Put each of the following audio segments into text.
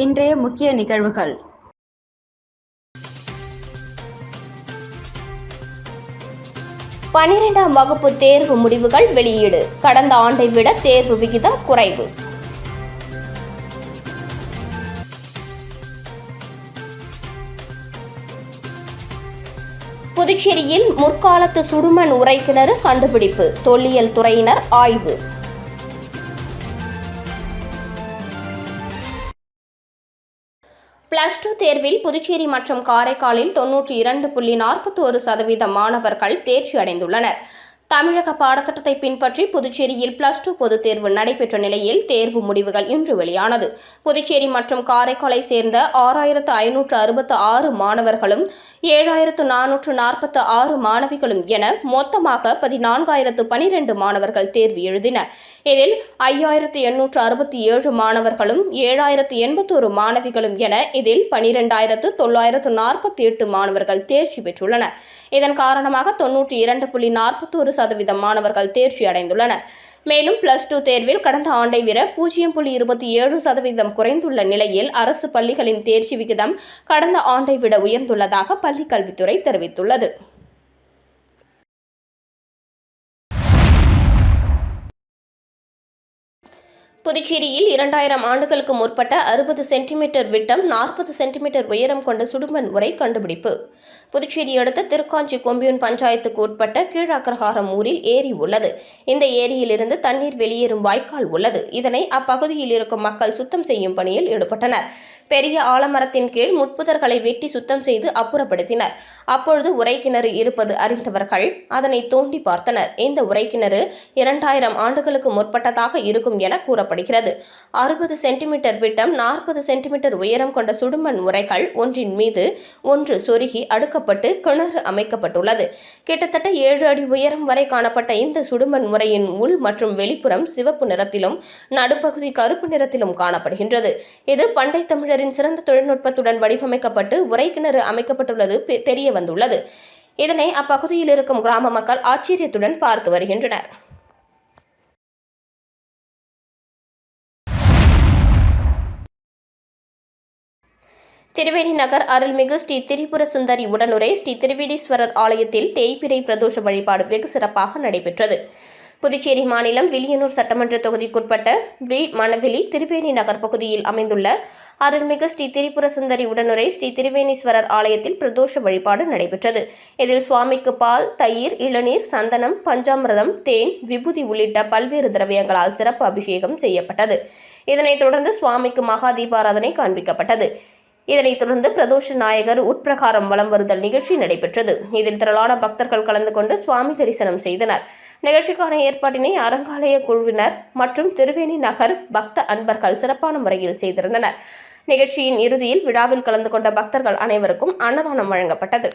இன்றைய முக்கிய நிகழ்வுகள். பனிரெண்டாம் வகுப்பு தேர்வு முடிவுகள் வெளியீடு. கடந்த ஆண்டை விட தேர்வு விகிதம் குறைவு. புதுச்சேரியில் முற்காலத்து சுடுமண் உரைக்கிணறு கண்டுபிடிப்பு. தொல்லியல் துறையினர் ஆய்வு. பிளஸ் டூ தேர்வில் புதுச்சேரி மற்றும் காரைக்காலில் தொன்னூற்றி இரண்டு புள்ளி நாற்பத்தோரு சதவீதம் மாணவர்கள் தேர்ச்சி அடைந்துள்ளனர். தமிழக பாடத்திட்டத்தை பின்பற்றி புதுச்சேரியில் பிளஸ் டூ பொதுத் தேர்வு நடைபெற்ற நிலையில் தேர்வு முடிவுகள் இன்று வெளியானது. புதுச்சேரி மற்றும் காரைக்காலை சேர்ந்த ஆறாயிரத்து ஐநூற்று அறுபத்து ஆறு மாணவர்களும் ஏழாயிரத்து நானூற்று நாற்பத்து ஆறு மாணவிகளும் என மொத்தமாக பதினான்காயிரத்து பனிரெண்டு மாணவர்கள் தேர்வு எழுதினர். இதில் ஐயாயிரத்து எண்ணூற்று அறுபத்தி ஏழு மாணவர்களும் ஏழாயிரத்து எண்பத்தோரு மாணவிகளும் என இதில் பனிரெண்டாயிரத்து தொள்ளாயிரத்து நாற்பத்தி எட்டு மாணவர்கள் தேர்ச்சி பெற்றுள்ளனர். இதன் காரணமாக தொன்னூற்றி இரண்டு புள்ளி நாற்பத்தோரு சதவீதம் மாணவர்கள் தேர்ச்சி அடைந்துள்ளனர். மேலும் பிளஸ் டூ தேர்வில் கடந்த ஆண்டை விட பூஜ்ஜியம் புள்ளி இருபத்தி ஏழு சதவீதம் குறைந்துள்ள நிலையில் அரசு பள்ளிகளின் தேர்ச்சி விகிதம் கடந்த ஆண்டை விட உயர்ந்துள்ளதாக பள்ளிக்கல்வித்துறை தெரிவித்துள்ளது. புதுச்சேரியில் இரண்டாயிரம் ஆண்டுகளுக்கு முற்பட்ட அறுபது சென்டிமீட்டர் விட்டம் நாற்பது சென்டிமீட்டர் உயரம் கொண்ட சுடுமண் உரை கண்டுபிடிப்பு. புதுச்சேரி அடுத்த திருக்காஞ்சி கொம்பியூன் பஞ்சாயத்துக்கு உட்பட்ட கீழாக்கரகாரம் ஊரில் ஏரி உள்ளது. இந்த ஏரியிலிருந்து தண்ணீர் வெளியேறும் வாய்க்கால் உள்ளது. இதனை அப்பகுதியில் இருக்கும் மக்கள் சுத்தம் செய்யும் பணியில் ஈடுபட்டனர். பெரிய ஆலமரத்தின் கீழ் முட்புதர்களை வெட்டி சுத்தம் செய்து அப்புறப்படுத்தினர். அப்பொழுது உரைக்கிணறு இருப்பது அறிந்தவர்கள் அதனை தோண்டி பார்த்தனர். இந்த உரைக்கிணறு இரண்டாயிரம் ஆண்டுகளுக்கு முற்பட்டதாக இருக்கும் என கூறப்படுகிறது. அறுபது சென்டிமீட்டர் விட்டம் நாற்பது சென்டிமீட்டர் உயரம் கொண்ட சுடுமண் உரைகள் ஒன்றின் மீது ஒன்று சொருகி அடுக்கப்பட்டு கிணறு அமைக்கப்பட்டுள்ளது. கிட்டத்தட்ட ஏழு அடி உயரம் வரை காணப்பட்ட இந்த சுடுமண் முறையின் உள் மற்றும் வெளிப்புறம் சிவப்பு நிறத்திலும் நடுப்பகுதி கருப்பு நிறத்திலும் காணப்படுகின்றது. இது பண்டை தமிழரின் சிறந்த தொழில்நுட்பத்துடன் வடிவமைக்கப்பட்டு உரைக்கிணறு அமைக்கப்பட்டுள்ளது தெரிய வந்துள்ளது இதனை அப்பகுதியில் இருக்கும் கிராம மக்கள் ஆச்சரியத்துடன் பார்த்து வருகின்றனர். திருவேணி நகர் அருள்மிகு ஸ்ரீ திரிபுர சுந்தரி உடனுரை ஸ்ரீ திருவேணீஸ்வரர் ஆலயத்தில் தேய்பிரை பிரதோஷ வழிபாடு வெகு சிறப்பாக நடைபெற்றது. புதுச்சேரி மாநிலம் வில்லியனூர் சட்டமன்ற தொகுதிக்குட்பட்ட வி. மணவெளி திருவேணி நகர் பகுதியில் அமைந்துள்ள அருள்மிகு ஸ்ரீ திரிபுர சுந்தரி உடனுரை ஸ்ரீ திருவேணீஸ்வரர் ஆலயத்தில் பிரதோஷ வழிபாடு நடைபெற்றது. இதில் சுவாமிக்கு பால் தயிர் இளநீர் சந்தனம் பஞ்சாமிரதம் தேன் விபூதி உள்ளிட்ட பல்வேறு திரவியங்களால் சிறப்பு அபிஷேகம் செய்யப்பட்டது. இதனைத் தொடர்ந்து சுவாமிக்கு மகா தீபாராதனை காண்பிக்கப்பட்டது. இதனைத் தொடர்ந்து பிரதோஷ நாயகர் உட்பிரகாரம் வலம் வருதல் நிகழ்ச்சி நடைபெற்றது. இதில் திரளான பக்தர்கள் கலந்து கொண்டு சுவாமி தரிசனம் செய்தனர். நிகழ்ச்சிக்கான ஏற்பாட்டினை அறங்காலய குழுவினர் மற்றும் திருவேணி நகர் பக்த அன்பர்கள் சிறப்பான முறையில் செய்திருந்தனர். நிகழ்ச்சியின் இறுதியில் விழாவில் கலந்து கொண்ட பக்தர்கள் அனைவருக்கும் அன்னதானம் வழங்கப்பட்டது.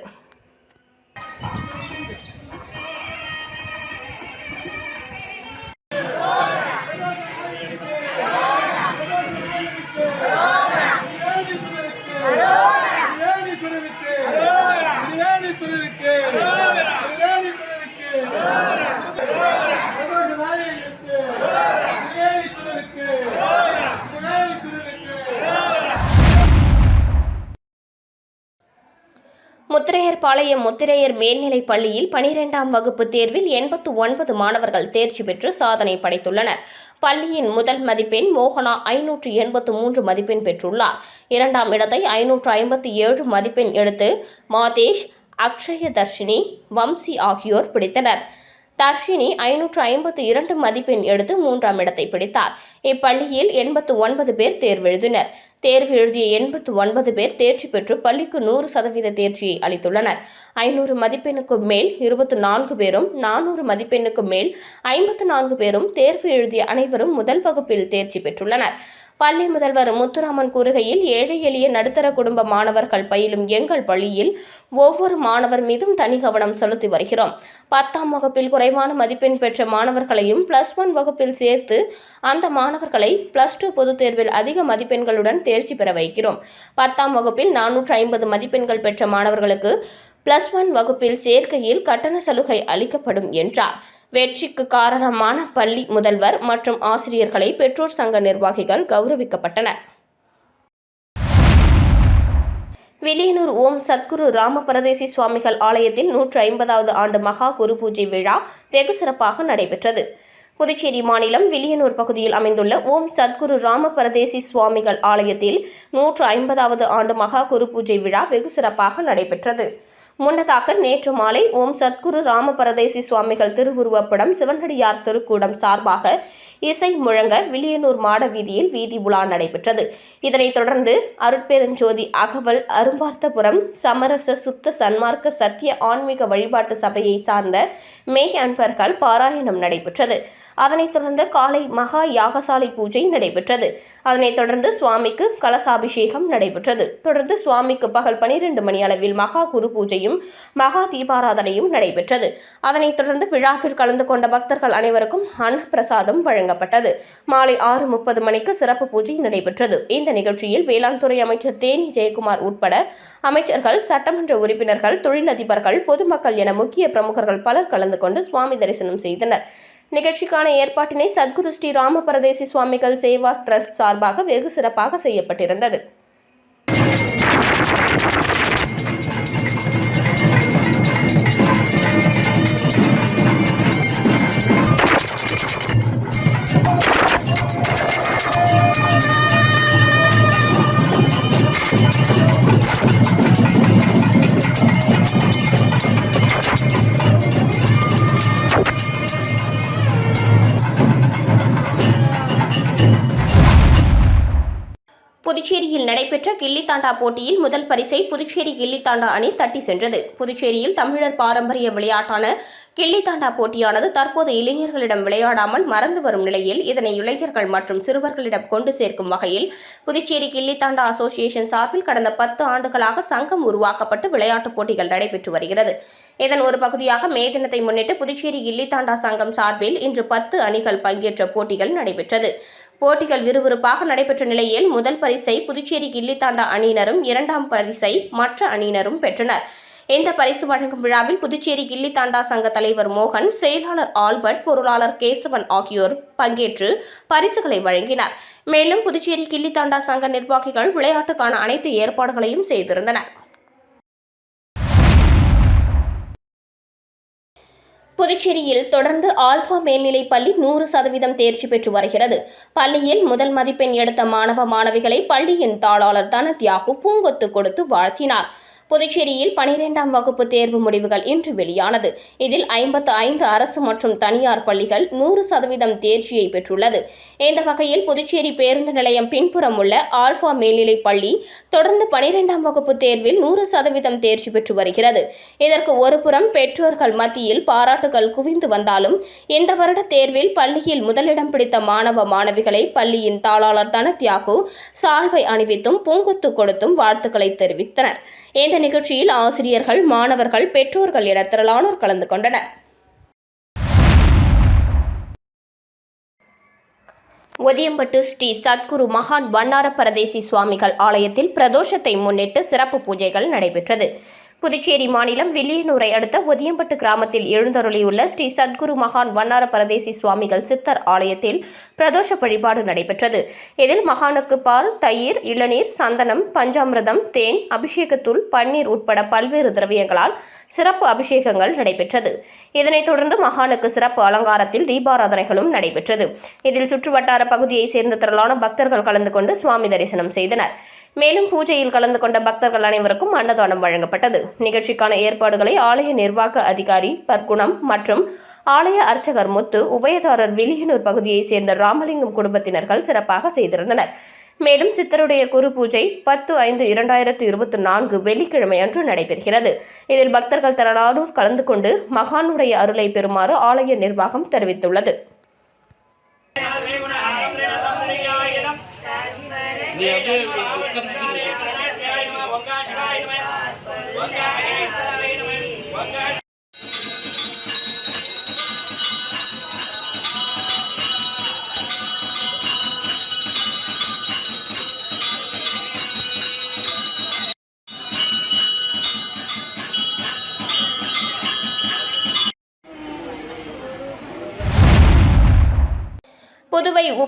முத்திரையர்பாளையம் முத்திரையர் மேல்நிலைப் பள்ளியில் பனிரெண்டாம் வகுப்பு தேர்வில் எண்பத்து ஒன்பது மாணவர்கள் தேர்ச்சி பெற்று சாதனை படைத்துள்ளனர். பள்ளியின் முதல் மதிப்பெண் மோகனா ஐநூற்று எண்பத்து மூன்று மதிப்பெண் பெற்றுள்ளார். இரண்டாம் இடத்தை ஐநூற்று ஐம்பத்தி ஏழு மதிப்பெண் எடுத்து மாதேஷ் அக்ஷய தர்ஷினி வம்சி ஆகியோர் பிடித்தனர். தர்ஷினி ஐநூற்று ஐம்பத்து இரண்டு மதிப்பெண் எடுத்து மூன்றாம் இடத்தை பிடித்தார். இப்பள்ளியில் எண்பத்து ஒன்பது பேர் தேர்வெழுதினர். தேர்வு எழுதிய எண்பத்து ஒன்பது பேர் தேர்ச்சி பெற்று பள்ளிக்கு நூறு சதவீத தேர்ச்சியை அளித்துள்ளனர். ஐநூறு மதிப்பெண்ணுக்கு மேல் இருபத்து நான்கு பேரும் நானூறு மதிப்பெண்ணுக்கு மேல் ஐம்பத்து நான்கு பேரும் தேர்வு எழுதிய அனைவரும் முதல் வகுப்பில் தேர்ச்சி பெற்றுள்ளனர். பள்ளி முதல்வர் முத்துராமன் கூறுகையில் ஏழை எளிய நடுத்தர குடும்ப மாணவர்கள் பயிலும் எங்கள் பள்ளியில் ஒவ்வொரு மாணவர் மீதும் தனி கவனம் செலுத்தி வருகிறோம். பத்தாம் வகுப்பில் குறைவான மதிப்பெண் பெற்ற மாணவர்களையும் பிளஸ் ஒன் வகுப்பில் சேர்த்து அந்த மாணவர்களை பிளஸ் டூ பொதுத் தேர்வில் அதிக மதிப்பெண்களுடன் தேர்ச்சி பெற வைக்கிறோம். பத்தாம் வகுப்பில் நானூற்று ஐம்பது மதிப்பெண்கள் பெற்ற மாணவர்களுக்கு பிளஸ் ஒன் வகுப்பில் சேர்க்கையில் கட்டண சலுகை அளிக்கப்படும் என்றார். வெற்றிக்கு காரணமான பள்ளி முதல்வர் மற்றும் ஆசிரியர்களை பெற்றோர் சங்க நிர்வாகிகள் கௌரவிக்கப்பட்டனர். வில்லியனூர் ஓம் சத்குரு ராமபரதேசி சுவாமிகள் ஆலயத்தில் நூற்று ஐம்பதாவது ஆண்டு மகா குரு பூஜை விழா வெகு சிறப்பாக நடைபெற்றது. புதுச்சேரி மாநிலம் வில்லியனூர் பகுதியில் அமைந்துள்ள ஓம் சத்குரு ராமபரதேசி சுவாமிகள் ஆலயத்தில் நூற்று ஐம்பதாவது ஆண்டு மகா குரு பூஜை விழா வெகு சிறப்பாக நடைபெற்றது. முன்னதாக நேற்று மாலை ஓம் சத்குரு ராமபரதேசி சுவாமிகள் திருவுருவப்படம் சிவனடியார் திருக்கூடம் சார்பாக இசை முழங்க வில்லியனூர் மாட வீதியில் வீதி உலா நடைபெற்றது. இதனைத் தொடர்ந்து அருட்பெருஞ்சோதி அகவல் அரும்பார்த்தபுரம் சமரச சுத்த சன்மார்க்க சத்திய ஆன்மீக வழிபாட்டு சபையை சார்ந்த மெய் அன்பர்கள் பாராயணம் நடைபெற்றது. அதனைத் தொடர்ந்து காலை மகா யாகசாலை பூஜை நடைபெற்றது. அதனைத் தொடர்ந்து சுவாமிக்கு கலசாபிஷேகம் நடைபெற்றது. தொடர்ந்து சுவாமிக்கு பகல் பனிரெண்டு மணி அளவில் மகா குரு பூஜை பூஜையும் மகா தீபாராதனையும் நடைபெற்றது. அதனைத் தொடர்ந்து விழாவில் கலந்து கொண்ட பக்தர்கள் அனைவருக்கும் அன்னப்பிரசாதம் வழங்கப்பட்டது. மாலை ஆறு முப்பது மணிக்கு சிறப்பு பூஜை நடைபெற்றது. இந்த நிகழ்ச்சியில் வேளாண் துறை அமைச்சர் தேனி ஜெயக்குமார் உட்பட அமைச்சர்கள் சட்டமன்ற உறுப்பினர்கள் தொழிலதிபர்கள் பொதுமக்கள் என முக்கிய பிரமுகர்கள் பலர் கலந்து கொண்டு சுவாமி தரிசனம் செய்தனர். நிகழ்ச்சிக்கான ஏற்பாட்டினை சத்குரு ஸ்ரீ ராமபரதேசி சுவாமிகள் சேவா ட்ரஸ்ட் சார்பாக வெகு சிறப்பாக செய்யப்பட்டிருந்தது. புதுச்சேரியில் நடைபெற்ற கில்லித்தாண்டா போட்டியில் முதல் பரிசை புதுச்சேரி கில்லித்தாண்டா அணி தட்டி சென்றது. புதுச்சேரியில் தமிழர் பாரம்பரிய விளையாட்டான கில்லித்தாண்டா போட்டியானது தற்போது இளைஞர்களிடம் விளையாடாமல் மறந்து வரும் நிலையில் இதனை இளைஞர்கள் மற்றும் சிறுவர்களிடம் கொண்டு சேர்க்கும் வகையில் புதுச்சேரி கில்லித்தாண்டா அசோசியேஷன் சார்பில் கடந்த பத்து ஆண்டுகளாக சங்கம் உருவாக்கப்பட்டு விளையாட்டுப் போட்டிகள் நடைபெற்று வருகிறது. இதன் ஒரு பகுதியாக மே தினத்தை முன்னிட்டு புதுச்சேரி கில்லித்தாண்டா சங்கம் சார்பில் இன்று பத்து அணிகள் பங்கேற்ற போட்டிகள் நடைபெற்றது. போட்டிகள் விறுவிறுப்பாக நடைபெற்ற நிலையில் முதல் பரிசை புதுச்சேரி கில்லித்தாண்டா அணியினரும் இரண்டாம் பரிசை மற்ற அணியினரும் பெற்றனர். இந்த பரிசு வழங்கும் விழாவில் புதுச்சேரி கில்லித்தாண்டா சங்க தலைவர் மோகன் செயலாளர் ஆல்பர்ட் பொருளாளர் கேசவன் ஆகியோர் பங்கேற்று பரிசுகளை வழங்கினர். மேலும் புதுச்சேரி கில்லித்தாண்டா சங்க நிர்வாகிகள் விளையாட்டுக்கான அனைத்து ஏற்பாடுகளையும் செய்திருந்தனர். புதுச்சேரியில் தொடர்ந்து ஆல்பா மேல்நிலைப் பள்ளி நூறு சதவீதம் தேர்ச்சி பெற்று வருகிறது. பள்ளியில் முதல் மதிப்பெண் எடுத்த மாணவ மாணவிகளை பள்ளியின் தாளாளர் தனத்யாகு பூங்கொத்து கொடுத்து வாழ்த்தினார். புதுச்சேரியில் பனிரெண்டாம் வகுப்பு தேர்வு முடிவுகள் இன்று வெளியானது. இதில் ஐம்பத்து ஐந்து அரசு மற்றும் தனியார் பள்ளிகள் நூறு சதவீதம் தேர்ச்சியை பெற்றுள்ளது. இந்த வகையில் புதுச்சேரி பேருந்து நிலையம் பின்புறம் உள்ள ஆல்பா மேல்நிலைப் பள்ளி தொடர்ந்து பனிரெண்டாம் வகுப்பு தேர்வில் நூறு சதவீதம் தேர்ச்சி பெற்று வருகிறது. இதற்கு ஒருபுறம் பெற்றோர்கள் மத்தியில் பாராட்டுகள் குவிந்து வந்தாலும் இந்த வருட தேர்வில் பள்ளியில் முதலிடம் பிடித்த மாணவ மாணவிகளை பள்ளியின் தாளாளர் தனத்யாகு சால்வை அணிவித்தும் பூங்குத்து கொடுத்தும் வாழ்த்துக்களை தெரிவித்தனர். இந்த நிகழ்ச்சியில் ஆசிரியர்கள் மாணவர்கள் பெற்றோர்கள் என திரளானோர் கலந்து கொண்டனர். ஒதியம்பட்டு ஸ்ரீ சத்குரு மகான் வண்ணார பரதேசி சுவாமிகள் ஆலயத்தில் பிரதோஷத்தை முன்னிட்டு சிறப்பு பூஜைகள் நடைபெற்றது. புதுச்சேரி மாநிலம் வில்லியனூரை அடுத்த ஒதியம்பட்டு கிராமத்தில் எழுந்தருளியுள்ள ஸ்ரீ சத்குரு மகான் வண்ணார பரதேசி சுவாமிகள் சித்தர் ஆலயத்தில் பிரதோஷ வழிபாடு நடைபெற்றது. இதில் மகானுக்கு பால் தயிர் இளநீர் சந்தனம் பஞ்சாமிரதம் தேன் அபிஷேகத்தூள் பன்னீர் உட்பட பல்வேறு திரவியங்களால் சிறப்பு அபிஷேகங்கள் நடைபெற்றது. இதனைத் தொடர்ந்து மகானுக்கு சிறப்பு அலங்காரத்தில் தீபாராதனைகளும் நடைபெற்றது. இதில் சுற்றுவட்டார பகுதியைச் சேர்ந்த திரளான பக்தர்கள் கலந்து கொண்டு சுவாமி தரிசனம் செய்தனர். மேலும் பூஜையில் கலந்து கொண்ட பக்தர்கள் அனைவருக்கும் அன்னதானம் வழங்கப்பட்டது. நிகழ்ச்சிக்கான ஏற்பாடுகளை ஆலய நிர்வாக அதிகாரி பர்குணம் மற்றும் ஆலய அர்ச்சகர் முத்து உபயதாரர் வில்லியனூர் பகுதியைச் சேர்ந்த ராமலிங்கம் குடும்பத்தினர்கள் சிறப்பாக செய்திருந்தனர். மேலும் சித்தருடைய குரு பூஜை பத்து ஐந்து இரண்டாயிரத்து இருபத்தி நான்கு வெள்ளிக்கிழமை அன்று நடைபெறுகிறது. இதில் பக்தர்கள் திரளானோர் கலந்து கொண்டு மகானுடைய அருளை பெறுமாறு ஆலய நிர்வாகம் தெரிவித்துள்ளது. Yeah,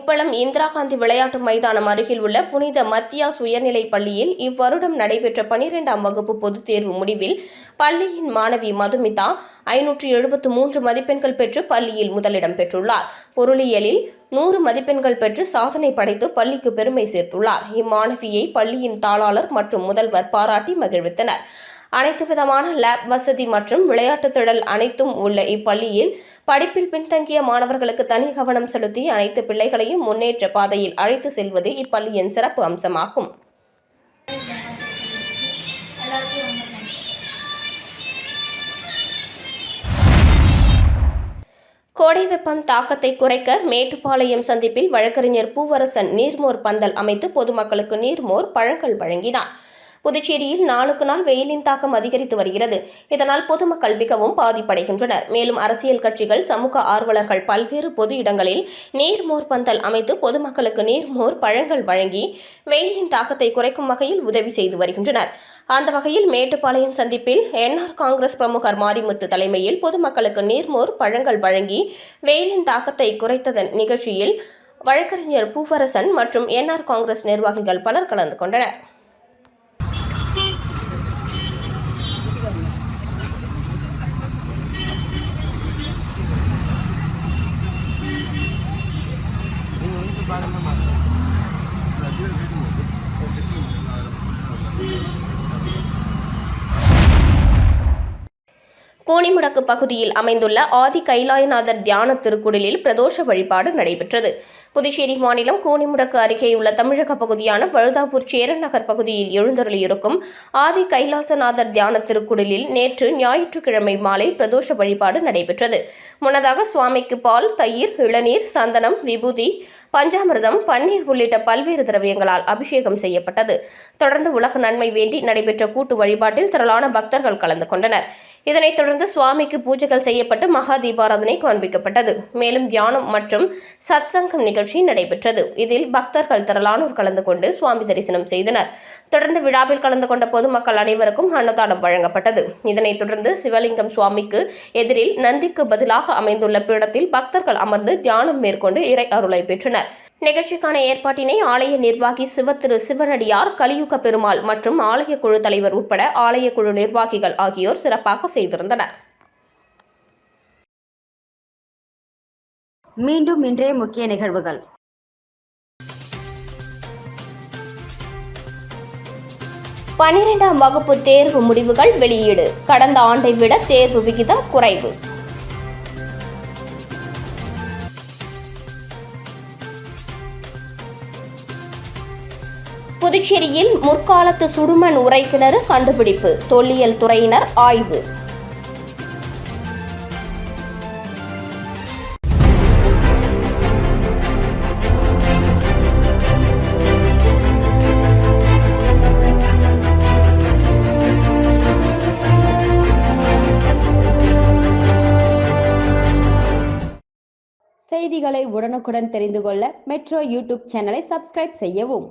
உப்பளம் இந்திரா காந்தி விளையாட்டு மைதானம் அருகில் உள்ள புனித மத்தியாஸ் உயர்நிலைப் பள்ளியில் இவ்வருடம் நடைபெற்ற பனிரெண்டாம் வகுப்பு பொதுத் தேர்வு முடிவில் பள்ளியின் மாணவி மதுமிதா ஐநூற்று எழுபத்து மூன்று மதிப்பெண்கள் பெற்று பள்ளியில் முதலிடம் பெற்றுள்ளார். பொருளியலில் நூறு மதிப்பெண்கள் பெற்று சாதனை படைத்து பள்ளிக்கு பெருமை சேர்த்துள்ளார். இம்மாணவியை பள்ளியின் தாளாளர் மற்றும் முதல்வர் பாராட்டி மகிழ்வித்தனர். அனைத்து விதமான லேப் வசதி மற்றும் விளையாட்டு திடல் அனைத்தும் உள்ள இப்பள்ளியில் படிப்பில் பின்தங்கிய மாணவர்களுக்கு தனி கவனம் செலுத்தி அனைத்து பிள்ளைகளையும் முன்னேற்ற பாதையில் அழைத்து செல்வது இப்பள்ளியின் சிறப்பு அம்சமாகும். கோடை வெப்பம் தாக்கத்தை குறைக்க மேட்டுப்பாளையம் சந்திப்பில் வழக்கறிஞர் பூவரசன் நீர்மோர் பந்தல் அமைத்து பொதுமக்களுக்கு நீர்மோர் பழங்கள் வழங்கினார். புதுச்சேரியில் நாளுக்கு நாள் வெயிலின் தாக்கம் அதிகரித்து வருகிறது. இதனால் பொதுமக்கள் மிகவும் பாதிப்படைகின்றனர். மேலும் அரசியல் கட்சிகள் சமூக ஆர்வலர்கள் பல்வேறு பொது இடங்களில் நீர்மோர் பந்தல் அமைத்து பொதுமக்களுக்கு நீர்மோர் பழங்கள் வழங்கி வெயிலின் தாக்கத்தை குறைக்கும் வகையில் உதவி செய்து வருகின்றனர். அந்த வகையில் மேட்டுப்பாளையம் சந்திப்பில் என்ஆர் காங்கிரஸ் பிரமுகர் மாரிமுத்து தலைமையில் பொதுமக்களுக்கு நீர்மோர் பழங்கள் வழங்கி வெயிலின் தாக்கத்தை குறைத்ததன் நிகழ்ச்சியில் வழக்கறிஞர் பூவரசன் மற்றும் என்ஆர் காங்கிரஸ் நிர்வாகிகள் பலர் கலந்து கொண்டனர். பனிமுடக்கு பகுதியில் அமைந்துள்ள ஆதி கைலாயநாதர் தியான திருக்குடலில் பிரதோஷ வழிபாடு நடைபெற்றது. புதுச்சேரி மாநிலம் கூனிமுடக்கு அருகேயுள்ள தமிழக பகுதியான வழுதாபூர் சேரன் நகர் பகுதியில் எழுந்தருளியிருக்கும் ஆதி கைலாசநாதர் தியான திருக்குடலில் நேற்று ஞாயிற்றுக்கிழமை மாலை பிரதோஷ வழிபாடு நடைபெற்றது. முன்னதாக சுவாமிக்கு பால் தயிர் இளநீர் சந்தனம் விபூதி பஞ்சாமிர்தம் பன்னீர் உள்ளிட்ட பல்வேறு திரவியங்களால் அபிஷேகம் செய்யப்பட்டது. தொடர்ந்து உலக நன்மை வேண்டி நடைபெற்ற கூட்டு வழிபாட்டில் திரளான பக்தர்கள் கலந்து கொண்டனர். இதனைத் தொடர்ந்து சுவாமிக்கு பூஜைகள் செய்யப்பட்டு மகா தீபாராதனை காண்பிக்கப்பட்டது. மேலும் தியானம் மற்றும் சத்சங்கம் நிகழ்ச்சி நடைபெற்றது. இதில் பக்தர்கள் திரளானோர் கலந்து கொண்டு சுவாமி தரிசனம் செய்தனர். தொடர்ந்து விழாவில் கலந்து கொண்ட பொதுமக்கள் அனைவருக்கும் அன்னதானம் வழங்கப்பட்டது. இதனைத் தொடர்ந்து சிவலிங்கம் சுவாமிக்கு எதிரில் நந்திக்கு பதிலாக அமைந்துள்ள பீடத்தில் பக்தர்கள் அமர்ந்து தியானம் மேற்கொண்டு இறை அருளை பெற்றனர். நிகழ்ச்சிக்கான ஏற்பாட்டினை ஆலய நிர்வாகி சிவத்திரு சிவனடியார் கலியுக பெருமாள் மற்றும் ஆலய குழு தலைவர் உட்பட ஆலய குழு நிர்வாகிகள் ஆகியோர் சிறப்பாக செய்திருந்தனர். மீண்டும் இன்றைய முக்கிய நிகழ்வுகள். பனிரெண்டாம் வகுப்பு தேர்வு முடிவுகள் வெளியீடு. கடந்த ஆண்டை விட தேர்வு விகிதம் குறைவு. புதுச்சேரியில் முற்காலத்து சுடுமண் உரைக்கிணறு கண்டுபிடிப்பு. தொல்லியல் துறையினர் ஆய்வு. செய்திகளை உடனுக்குடன் தெரிந்து கொள்ள மெட்ரோ யூடியூப் சேனலை சப்ஸ்கிரைப் செய்யவும்.